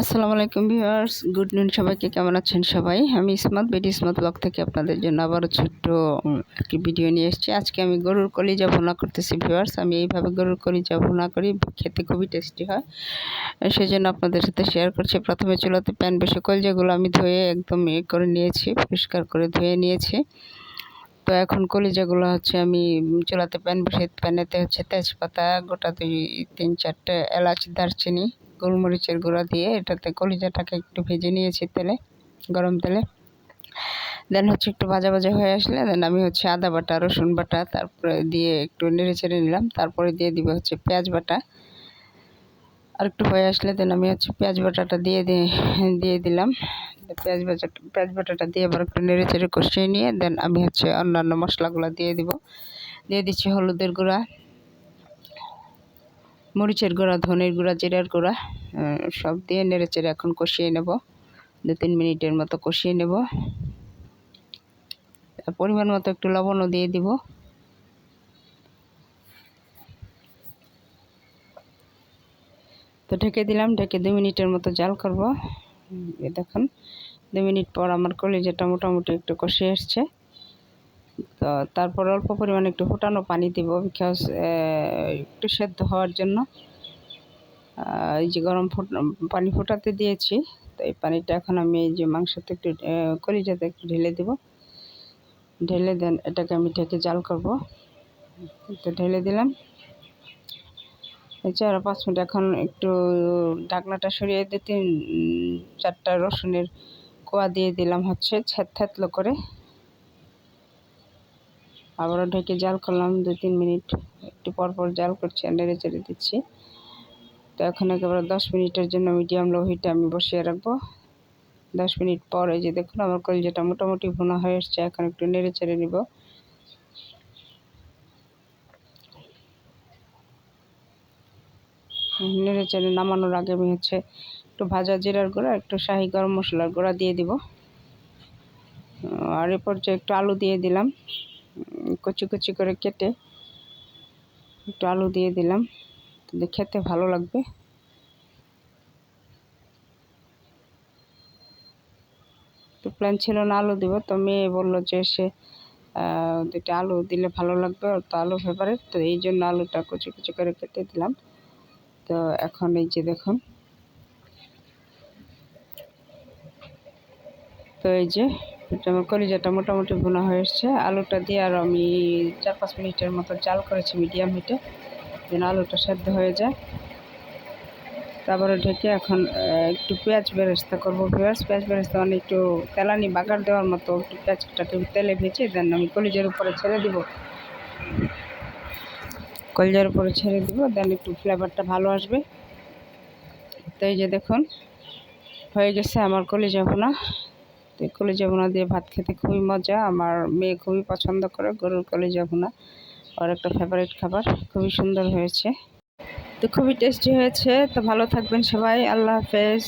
আসসালামু আলাইকুম viewers, good নুন সবাইকে কেমন আছেন সবাই? আমি ইসমাত, বেডি ইসমাত ব্লগ থেকে আপনাদের জন্য আবারও ছোট্ট একটি ভিডিও নিয়ে এসেছি। আজকে আমি গরুর কলিজা ভুনা করতেছি ভিউয়ার্স। আমি এইভাবে গরুর কলিজা ভুনা করি, খেতে খুবই টেস্টি হয়। সেই জন্য আপনাদের সাথে শেয়ার করছি। প্রথমে চুলাতে প্যান বসে কলিজাগুলো আমি ধুয়ে একদম ইয়ে করে নিয়েছি, পরিষ্কার করে ধুয়ে নিয়েছি। তো এখন কলিজাগুলো হচ্ছে আমি চুলাতে প্যান বসে প্যানেতে হচ্ছে তেজপাতা, গোটা দুই, তিন, চারটে এলাচ, দারচিনি, গোলমরিচের গুঁড়া দিয়ে এটাতে কলিজাটাকে একটু ভেজে নিয়েছি তেলে, গরম তেলে। দেন হচ্ছে একটু ভাজা ভাজা হয়ে আসলে দেন আমি হচ্ছে আদা বাটা, রসুন বাটা, তারপরে দিয়ে একটু নেড়ে চেড়ে নিলাম। তারপরে দিয়ে দিব হচ্ছে পেঁয়াজ বাটা। আর একটু হয়ে আসলে দেন আমি হচ্ছে পেঁয়াজ বাটাটা দিয়ে দিয়ে দিলাম। পেঁয়াজ বাটা পেঁয়াজ বাটাটা দিয়ে আবার একটু নেড়ে চেড়ে কষিয়ে নিয়ে দেন আমি হচ্ছে অন্যান্য মশলাগুলো দিয়ে দিব। দিয়ে দিচ্ছি হলুদের গুঁড়া, মরিচের গুঁড়া, ধনের গুঁড়া, জিরার গুঁড়া সব দিয়ে নেড়ে চেড়ে এখন কষিয়ে নেব। দু তিন মিনিটের মতো কষিয়ে নেব। পরিমাণ মতো একটু লবণও দিয়ে দিব। তো ঢেকে দিলাম, ঢেকে দু মিনিটের মতো জাল করব। এই দেখুন দু মিনিট পর আমার কলিজাটা মোটামুটি একটু কষে এসছে তো তারপর অল্প পরিমাণে একটু ফুটানো পানি দিব বিকজ একটু সেদ্ধ হওয়ার জন্য। এই যে গরম ফুট, পানি ফোটাতে দিয়েছি, তো এই পানিটা এখন আমি এই যে মাংসতে একটু কলিজাতে একটু ঢেলে দেব। ঢেলে দেন, এটাকে আমি ঢেকে জাল করব। তো ঢেলে দিলাম। আরও পাঁচ মিনিট। এখন একটু ঢাকনাটা সরিয়ে দিয়ে তিন, চারটা রসুনের কোয়া দিয়ে দিলাম হচ্ছে ছ্যাত থ্যাতলো করে। আবারও ঢেকে জাল করলাম দু তিন মিনিট। একটু পর পর জাল করছি আর নেড়ে চেড়ে দিচ্ছি। তো এখন একেবারে দশ মিনিটের জন্য মিডিয়াম লো হিটে আমি বসিয়ে রাখব। দশ মিনিট পর যে দেখুন আমার কলিজাটা মোটামুটি ভুনা হয়ে এসছে, এখন একটু নেড়ে চেড়ে নিব। নেড়ে চেড়ে নামানোর আগে আমি হচ্ছে একটু ভাজা জিরার গুঁড়া, একটু শাহি গরম মশলার গুঁড়া দিয়ে দিব। আর এ পর্যায়ে একটু আলু দিয়ে দিলাম। কুচি কুচি করে কেটে একটু আলু দিয়ে দিলাম। খেতে ভালো লাগবে। তো প্ল্যান ছিল না আলু দিব, তো মেয়ে বলল যে সে দুইটা আলু দিলে ভালো লাগবে তো আলু ফেভারিট তো এই জন্য আলুটা কুচি কুচি করে কেটে দিলাম। তো এখন এই যে দেখুন। তো এই যে আমার কলিজাটা মোটামুটি ভুনা হয়ে এসছে। আলুটা দিয়ে আর আমি চার পাঁচ মিনিটের মতো জাল করেছি মিডিয়াম হিটে, যেন আলুটা সেদ্ধ হয়ে যায়। তারপরে ঢেকে এখন একটু পেঁয়াজ বেরেস্তা করব। পেঁয়াজ পেঁয়াজ বেরেস্তা মানে একটু তেলানি বাগার দেওয়ার মতো একটু পেঁয়াজটাকে তেলে ভেজে, দেন আমি কলিজার উপরে ছেড়ে দিব। কলিজার উপরে ছেড়ে দেবো দেন একটু ফ্লেভারটা ভালো আসবে। তো এই যে দেখুন, হয়ে গেছে আমার কলিজা ভুনা তো কলিজা ভুনা দিয়ে ভাত খেতে খুবই মজা। আমার মেয়ে খুবই পছন্দ করে গরুর কলিজা ভুনা ওর একটা ফেভারিট খাবার, খুবই সুন্দর হয়েছে। তো খুবই টেস্টি হয়েছে। তো ভালো থাকবেন সবাই। আল্লাহ হাফেজ।